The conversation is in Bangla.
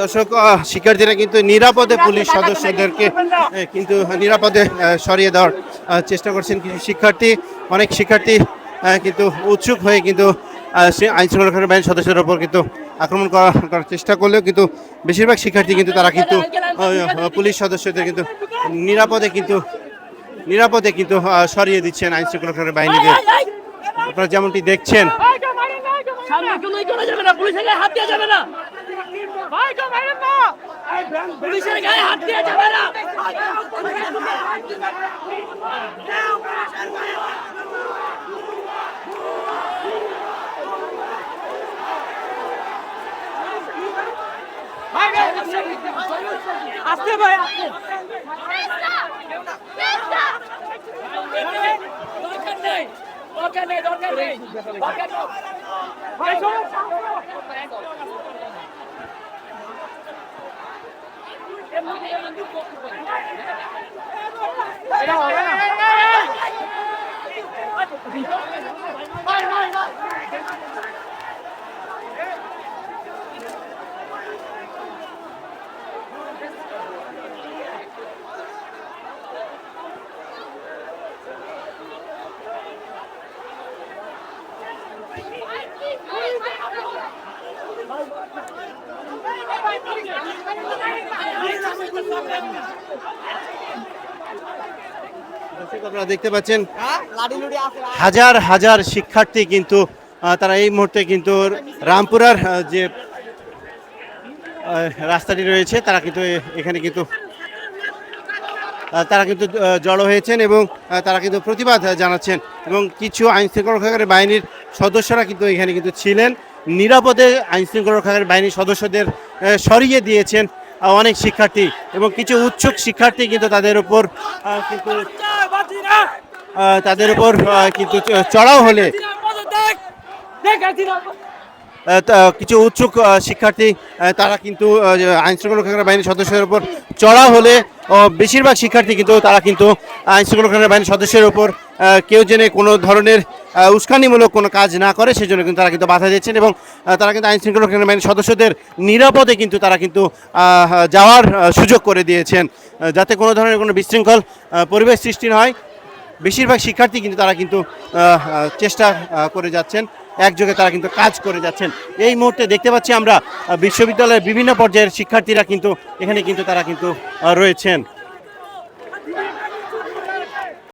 দর্শক শিক্ষার্থীরা কিন্তু নিরাপদে পুলিশ সদস্যদেরকে কিন্তু নিরাপদে সরিয়ে দেওয়ার চেষ্টা করছেন কিছু শিক্ষার্থী। অনেক শিক্ষার্থী কিন্তু উৎসুক হয়ে কিন্তু আইন শৃঙ্খলা বাহিনীর সদস্যদের ওপর কিন্তু আক্রমণ করার চেষ্টা করলেও কিন্তু বেশিরভাগ শিক্ষার্থী কিন্তু তারা কিন্তু পুলিশ সদস্যদের কিন্তু নিরাপদে কিন্তু নিরাপদে কিন্তু সরিয়ে দিচ্ছেন আইন শৃঙ্খলা বাহিনীদের আপনারা যেমনটি দেখছেন, সামনে যাবে না, পুলিশের হাত দেওয়া যাবে না। পুলিশের গায়ে হাত দেওয়া যাবে না আসতে ভাই আসতে দরকার নেই দরকার নেই দরকার নেই দরকার নেই ভাই শোনো দর্শক আপনারা দেখতে পাচ্ছেন হাজার হাজার শিক্ষার্থী কিন্তু তারা এই মুহূর্তে কিন্তু রামপুরার যে রাস্তাটি রয়েছে তারা কিন্তু এখানে কিন্তু তারা কিন্তু জড়ো হয়েছেন এবং তারা কিন্তু প্রতিবাদ জানাচ্ছেন এবং কিছু আইন শৃঙ্খলা বাহিনীর সদস্যরা কিন্তু এখানে কিন্তু ছিলেন। নিরাপদে আইন শৃঙ্খলা রক্ষাকারী বাহিনীর সদস্যদের সরিয়ে দিয়েছেন অনেক শিক্ষার্থী এবং কিছু উৎসুক শিক্ষার্থী কিন্তু তাদের উপর কিন্তু তাদের উপর কিন্তু চড়াও হলে কিছু উৎসুক শিক্ষার্থী তারা কিন্তু আহ, আইন শৃঙ্খলা রক্ষাকারী বাহিনীর সদস্যদের উপর চড়া হলে বেশিরভাগ শিক্ষার্থী কিন্তু তারা কিন্তু আইন শৃঙ্খলা রক্ষাকারী বাহিনীর সদস্যের উপর কেউ জেনে কোনো ধরনের উস্কানিমূলক কোনো কাজ না করে, সেজন্য কিন্তু তারা কিন্তু বাধা দিচ্ছেন এবং তারা কিন্তু আইন শৃঙ্খলা বাহিনীর সদস্যদের নিরাপদে কিন্তু তারা কিন্তু যাওয়ার সুযোগ করে দিয়েছেন। যাতে কোনো ধরনের কোনো বিশৃঙ্খল পরিবেশ সৃষ্টি না হয়। বেশিরভাগ শিক্ষার্থী কিন্তু তারা কিন্তু চেষ্টা করে যাচ্ছেন। একযোগে তারা কিন্তু কাজ করে যাচ্ছেন। এই মুহূর্তে দেখতে পাচ্ছি আমরা বিশ্ববিদ্যালয়ের বিভিন্ন পর্যায়ের শিক্ষার্থীরা কিন্তু, এখানে কিন্তু তারা কিন্তু রয়েছেন।